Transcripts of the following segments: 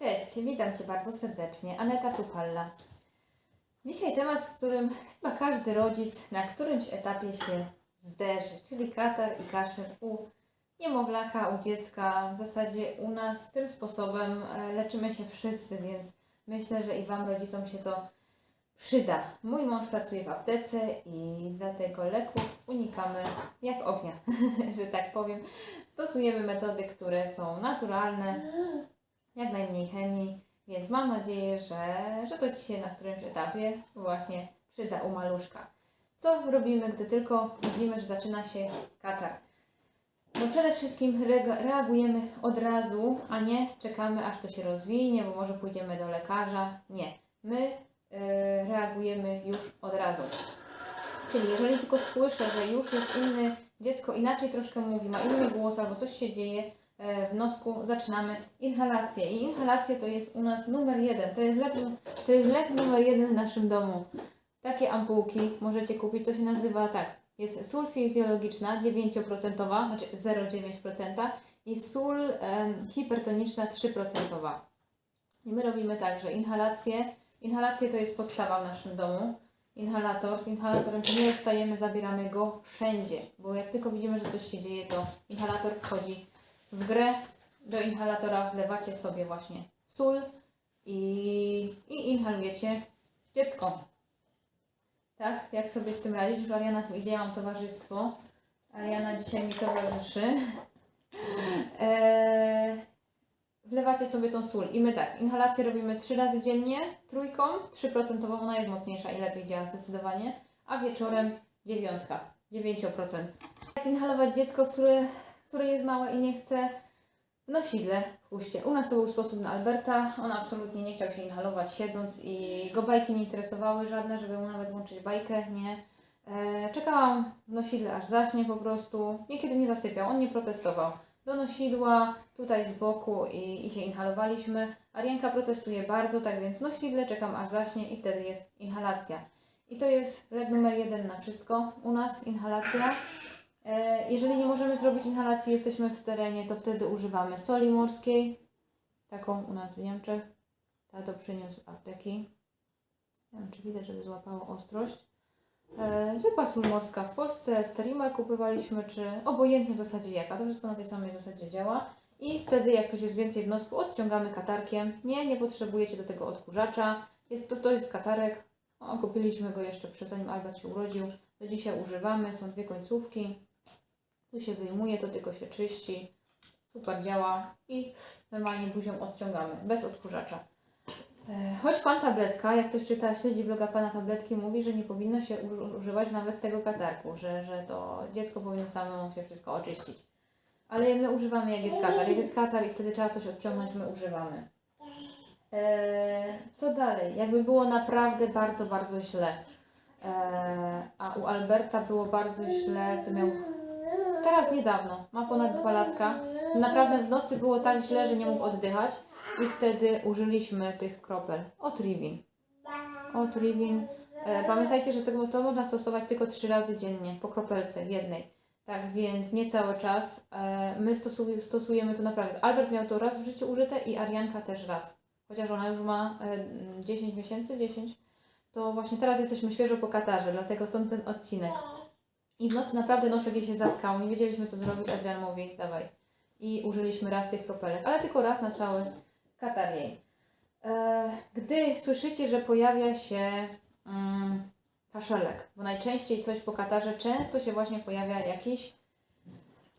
Cześć, witam Cię bardzo serdecznie. Aneta Czupalla. Dzisiaj temat, z którym chyba każdy rodzic na którymś etapie się zderzy, czyli katar i kaszel u niemowlaka, u dziecka. W zasadzie u nas tym sposobem e, leczymy się wszyscy, więc myślę, że i Wam rodzicom się to przyda. Mój mąż pracuje w aptece i dlatego leków unikamy jak ognia, że tak powiem. Stosujemy metody, które są naturalne, jak najmniej chemii, więc mam nadzieję, że, że to Ci się na którymś etapie właśnie przyda u maluszka. Co robimy, gdy tylko widzimy, że zaczyna się katar? No przede wszystkim reagujemy od razu, a nie czekamy aż to się rozwinie, bo może pójdziemy do lekarza. Nie. My y, reagujemy już od razu. Czyli jeżeli tylko słyszę, że już jest inny, dziecko inaczej troszkę mówi, ma inny głos albo coś się dzieje w nosku, zaczynamy inhalację. I inhalacja to jest u nas numer jeden. To jest lek, to jest lek numer jeden w naszym domu. Takie ampułki możecie kupić, to się nazywa tak. Jest sól fizjologiczna 9%, znaczy 0,9% i sól em, hipertoniczna 3%. I my robimy tak, że inhalację, to jest podstawa w naszym domu. Inhalator, z inhalatorem nie zostajemy, zabieramy go wszędzie, bo jak tylko widzimy, że coś się dzieje, to inhalator wchodzi w grę. Do inhalatora wlewacie sobie właśnie sól i, i inhalujecie dziecko. Tak, jak sobie z tym radzić? Już Ariana tu idzie, ja mam towarzystwo. Ariana dzisiaj mi towarzyszy. Eee, wlewacie sobie tą sól. I my tak, inhalację robimy trzy razy dziennie, trójką, 3% ona jest mocniejsza i lepiej działa zdecydowanie, a wieczorem dziewiątka, 9%. Jak inhalować dziecko, które, które jest małe i nie chce? W nosidle, w chuście. U nas to był sposób na Alberta. On absolutnie nie chciał się inhalować siedząc i go bajki nie interesowały żadne, żeby mu nawet włączyć bajkę, nie. E, czekałam w nosidle aż zaśnie po prostu. Niekiedy nie zasypiał, on nie protestował. Do nosidła, tutaj z boku i, i się inhalowaliśmy. Arienka protestuje bardzo, tak więc nosidle czekam aż zaśnie i wtedy jest inhalacja. I to jest lek numer jeden na wszystko u nas, inhalacja. E, Jeżeli nie możemy zrobić inhalacji, jesteśmy w terenie, to wtedy używamy soli morskiej, taką u nas w Niemczech. Tato przyniósł apteki. Nie wiem, czy widać, żeby złapało ostrość. E, zwykła sól morska w Polsce, Sterimer kupywaliśmy, czy obojętnie w zasadzie jaka. To wszystko na tej samej zasadzie działa. I wtedy, jak coś jest więcej w nosku, odciągamy katarkiem. Nie, nie potrzebujecie do tego odkurzacza. Jest to, to jest katarek. O, kupiliśmy go jeszcze przed zanim Albert się urodził. Do dzisiaj używamy. Są dwie końcówki. Tu się wyjmuje, to tylko się czyści. Super działa i normalnie buzią odciągamy, bez odkurzacza. E, Choć pan tabletka, jak ktoś czyta, śledzi bloga pana tabletki, mówi, że nie powinno się używać nawet tego katarku, że, że to dziecko powinno samo się wszystko oczyścić. Ale my używamy jak jest katar. Jak jest katar i wtedy trzeba coś odciągnąć, my używamy. E, co dalej? Jakby było naprawdę bardzo, bardzo źle. E, a u Alberta było bardzo źle, to miał teraz niedawno, ma ponad dwa latka. Naprawdę w nocy było tak źle, że nie mógł oddychać i wtedy użyliśmy tych kropel. Otrivin. Otrivin. E, pamiętajcie, że tego, to można stosować tylko trzy razy dziennie, po kropelce jednej. Tak więc nie cały czas. E, my stosuj, stosujemy to naprawdę. Albert miał to raz w życiu użyte i Arianka też raz. Chociaż ona już ma e, 10 miesięcy, 10. To właśnie teraz jesteśmy świeżo po katarze, dlatego stąd ten odcinek. I w nocy naprawdę nosek jej się zatkał, nie wiedzieliśmy co zrobić, Adrian mówi, dawaj. I użyliśmy raz tych kropelek, ale tylko raz na cały katar jej. Gdy słyszycie, że pojawia się mm, kaszelek, bo najczęściej coś po katarze, często się właśnie pojawia jakiś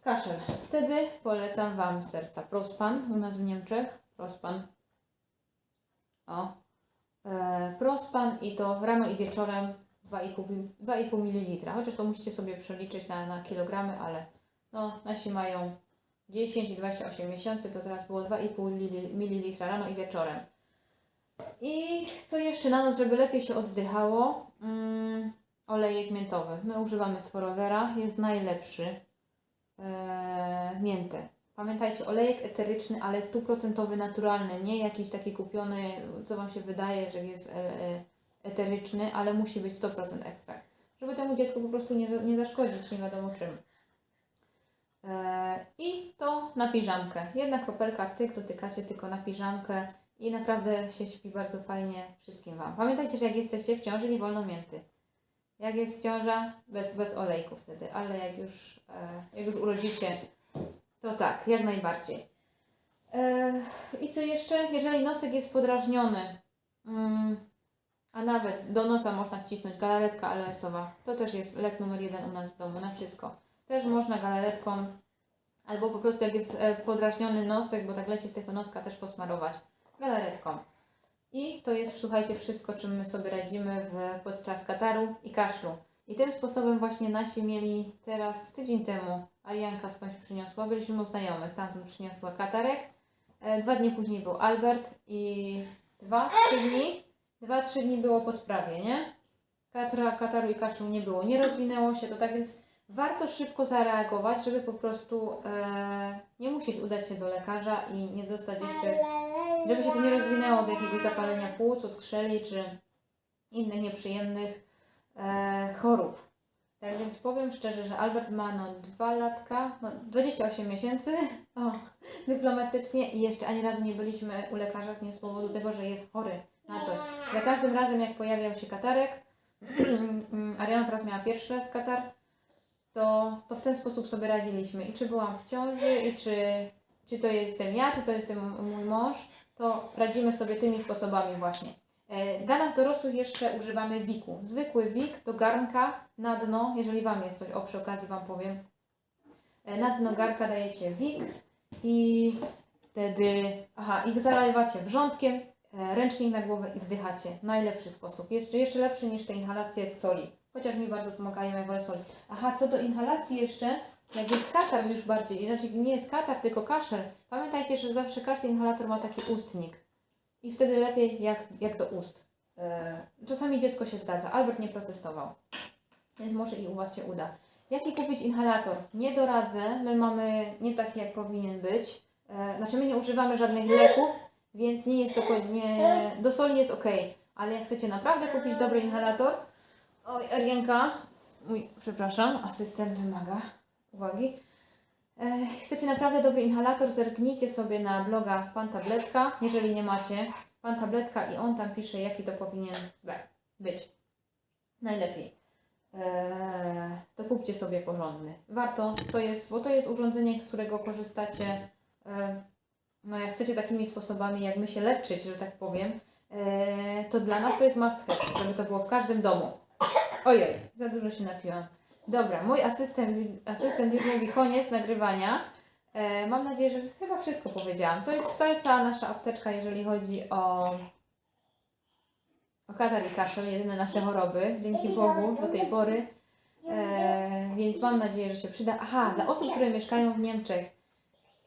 kaszel. Wtedy polecam Wam serca Prospan, u nas w Niemczech, Prospan. O, e, Prospan i to rano i wieczorem 2,5 2,5 ml, chociaż to musicie sobie przeliczyć na, na kilogramy, ale no, nasi mają 10 i 28 miesięcy, to teraz było 2,5 ml rano i wieczorem. I co jeszcze na noc, żeby lepiej się oddychało? Mm, olejek miętowy. My używamy Sporowera, jest najlepszy. Eee. Pamiętajcie, olejek eteryczny, ale stuprocentowy, naturalny, nie jakiś taki kupiony, co Wam się wydaje, że jest e, e, eteryczny, ale musi być 100% ekstrakt. Żeby temu dziecku po prostu nie, nie zaszkodzić, nie wiadomo czym. E, I to na piżamkę. Jedna kropelka cyk, dotykacie tylko na piżamkę i naprawdę się śpi bardzo fajnie wszystkim Wam. Pamiętajcie, że jak jesteście w ciąży, nie wolno mięty. Jak jest ciąża, bez, bez olejku wtedy, ale jak już, e, jak już urodzicie, to tak, jak najbardziej. E, I co jeszcze? Jeżeli nosek jest podrażniony, mm, a nawet do nosa można wcisnąć galaretka aloesowa, to też jest lek numer jeden u nas w domu, na wszystko. Też można galaretką, albo po prostu jak jest e, podrażniony nosek, bo tak leci z tego noska, też posmarować galaretką. I to jest, słuchajcie, wszystko, czym my sobie radzimy w, podczas kataru i kaszlu. I tym sposobem właśnie nasi mieli teraz, tydzień temu, Arianka skądś przyniosła, byliśmy u znajomych, stamtąd przyniosła katarek. E, dwa dni później był Albert i dwa, trzy dni, dwa, trzy dni było po sprawie, nie? Katra, kataru i kaszlu nie było, nie rozwinęło się to, tak więc warto szybko zareagować, żeby po prostu e, nie musieć udać się do lekarza i nie dostać jeszcze żeby się to nie rozwinęło do jakiegoś zapalenia płuc, odskrzeli czy innych nieprzyjemnych e, chorób. Tak więc powiem szczerze, że Albert ma no dwa latka, no 28 miesięcy, o, dyplomatycznie i jeszcze ani razu nie byliśmy u lekarza z nim z powodu tego, że jest chory na coś. Za każdym razem jak pojawiał się katarek, Ariana teraz miała pierwszy raz katar, to, to w ten sposób sobie radziliśmy. I czy byłam w ciąży, i czy, czy to jestem ja, czy to jestem mój mąż, to radzimy sobie tymi sposobami właśnie. E, Dla nas dorosłych jeszcze używamy wiku. Zwykły wik do garnka na dno, jeżeli Wam jest coś, o przy okazji Wam powiem. E, Na dno garnka dajecie wik i wtedy, aha, i zalewacie wrzątkiem, ręcznik na głowę i wdychacie. Najlepszy sposób. Jeszcze, jeszcze lepszy niż te inhalacje z soli. Chociaż mi bardzo pomagają, ja wolę soli. Aha, co do inhalacji jeszcze, jak jest katar już bardziej, znaczy nie jest katar, tylko kaszel, pamiętajcie, że zawsze każdy inhalator ma taki ustnik. I wtedy lepiej jak, jak do ust. E, Czasami dziecko się zgadza. Albert nie protestował. Więc może i u Was się uda. Jaki kupić inhalator? Nie doradzę. My mamy nie taki, jak powinien być. E, Znaczy, my nie używamy żadnych leków, więc nie jest dokładnie. Do soli jest ok. Ale jak chcecie naprawdę kupić dobry inhalator. Oj, Arienka. Mój, przepraszam, asystent wymaga uwagi. E, Chcecie naprawdę dobry inhalator, zerknijcie sobie na bloga Pan Tabletka, jeżeli nie macie. Pan Tabletka i on tam pisze, jaki to powinien być. Najlepiej. Eee, to kupcie sobie porządny. Warto, to jest, bo to jest urządzenie, z którego korzystacie, e, no jak chcecie takimi sposobami, jak my się leczyć, że tak powiem, e, to dla nas to jest must have, żeby to było w każdym domu. Ojej, za dużo się napiłam. Dobra, mój asystent, asystent już mówi koniec nagrywania. E, mam nadzieję, że chyba wszystko powiedziałam. To jest, to jest cała nasza apteczka, jeżeli chodzi o, o katar i kaszel, jedyne nasze choroby, dzięki Bogu do tej pory. E, więc mam nadzieję, że się przyda. Aha, dla osób, które mieszkają w Niemczech.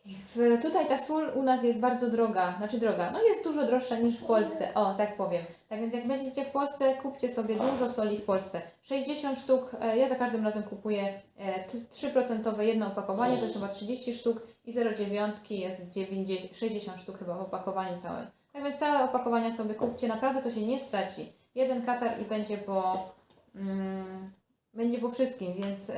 W, tutaj ta sól u nas jest bardzo droga, znaczy droga, no jest dużo droższa niż w Polsce, o tak powiem. Tak więc jak będziecie w Polsce, kupcie sobie dużo soli w Polsce. 60 sztuk, e, ja za każdym razem kupuję e, t- 3% jedno opakowanie, to jest chyba 30 sztuk i 0,9 jest 90, 60 sztuk chyba w opakowaniu całym. Tak więc całe opakowania sobie kupcie, naprawdę to się nie straci. Jeden katar i będzie po... Mm, będzie po wszystkim, więc e,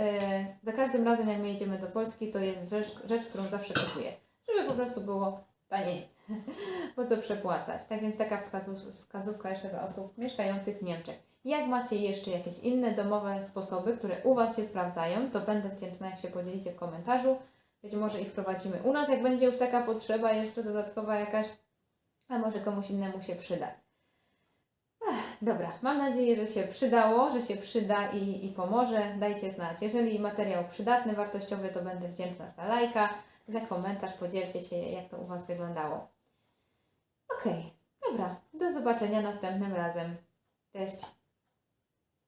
za każdym razem jak my jedziemy do Polski, to jest rzecz, rzecz, którą zawsze kupuję. Żeby po prostu było taniej. po co przepłacać. Tak więc taka wskazów, wskazówka jeszcze dla osób mieszkających w Niemczech. Jak macie jeszcze jakieś inne domowe sposoby, które u Was się sprawdzają, to będę wdzięczna, jak się podzielicie w komentarzu. Być może ich wprowadzimy u nas, jak będzie już taka potrzeba, jeszcze dodatkowa jakaś, a może komuś innemu się przyda. Dobra, mam nadzieję, że się przydało, że się przyda i, i pomoże. Dajcie znać. Jeżeli materiał przydatny, wartościowy, to będę wdzięczna za lajka, za komentarz, podzielcie się, jak to u Was wyglądało. Okej, dobra, do zobaczenia następnym razem. Cześć.